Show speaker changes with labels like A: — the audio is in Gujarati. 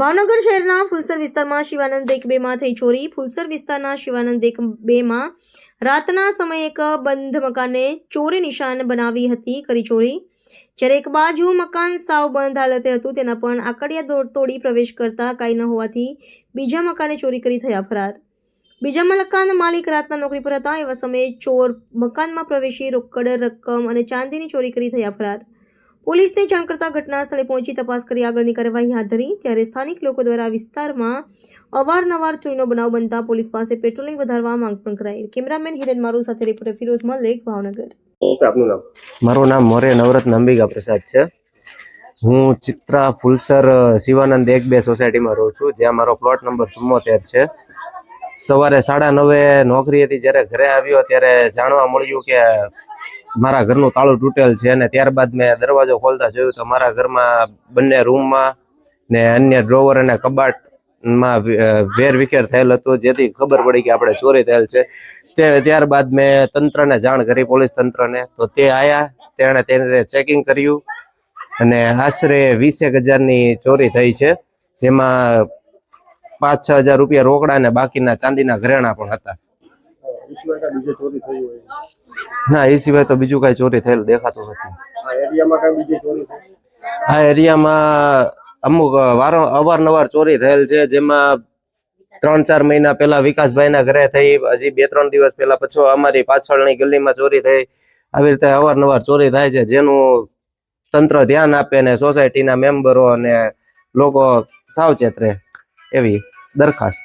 A: ભાવનગર શહેરના ફુલસર વિસ્તારમાં શિવાનંદ એક બેમાં થઈ ચોરી. ફુલસર વિસ્તારના શિવાનંદ એક બેમાં રાતના સમયે એક બંધ મકાનને ચોરી નિશાન બનાવી હતી, કરી ચોરી. જ્યારે એક બાજુ મકાન સાવ બંધ હાલતે હતું, તેના પણ આકડિયા તોડી પ્રવેશ કરતા કાંઈ ન હોવાથી બીજા મકાને ચોરી કરી થયા ફરાર. બીજા મકાન માલિક રાતના નોકરી પર હતા, એવા સમયે ચોર મકાનમાં પ્રવેશી રોકડ, રકમ અને ચાંદીની ચોરી કરી થયા ફરાર. પોલીસને જાણ કરતા ઘટના સ્થળે પહોંચી તપાસ કરી આગળની કાર્યવાહી હાથ ધરી. ત્યારે સ્થાનિક લોકો દ્વારા વિસ્તારમાં અવારનવાર ચોરીનો બનાવ બનતા પોલીસ પાસે પેટ્રોલિંગ વધારવા માંગ પણ કરાઈ. કેમેરામેન હિરેન મારુ સાથે રિપોર્ટર ફિરોઝ મલેક ભાવનગર.
B: ઓકે આપનું નામ?
C: મારું નામ મોરે નવરત અંબિકા પ્રસાદ છે. હું ચિત્રા ફુલસર શિવાનંદ એક બે સોસાયટીમાં રહું છું જ્યાં મારો પ્લોટ નંબર ચુમ્મોતેર છે. સવારે સાડા નવે નોકરીએથી જ્યારે ઘરે આવ્યો ત્યારે જાણવા મળ્યું કે મારા ઘરનું તાળું તૂટેલ છે અને ત્યારબાદ મેં દરવાજો ખોલતા જોયું તો મારા ઘરમાં બંને રૂમમાં ને અન્ય ડ્રોવર અને કબાટમાં વેરવિખેર વેર વિખેર થયેલ હતું, જેથી ખબર પડી કે આપણે ચોરી થયેલ છે. તે ત્યારબાદ મેં તંત્રને જાણ કરી, પોલીસ તંત્રને. તો તે આવ્યા તેણે તેને ચેકિંગ કર્યું અને આશરે વીસેક હજારની ચોરી થઈ છે, જેમાં પાંચ છ હજાર રૂપિયા રોકડા અને બાકીના ચાંદીના ઘરેણા પણ હતા. ના એ સિવાય તો બીજું કઈ ચોરી થયેલ દેખાતું નથી.
B: થઈ?
C: એરિયામાં અમુક વારો અવારનવાર ચોરી થયેલ છે જેમાં ત્રણ ચાર મહિના પહેલા વિકાસભાઈના ઘરે થઈ હજી બે ત્રણ દિવસ પહેલા પછી અમારી પાછળની ગલીમાં ચોરી થઈ. આવી રીતે અવારનવાર ચોરી થાય છે જેનું તંત્ર ધ્યાન આપે ને સોસાયટીના મેમ્બરો અને લોકો સાવચેત રહે એવી દરખાસ્ત.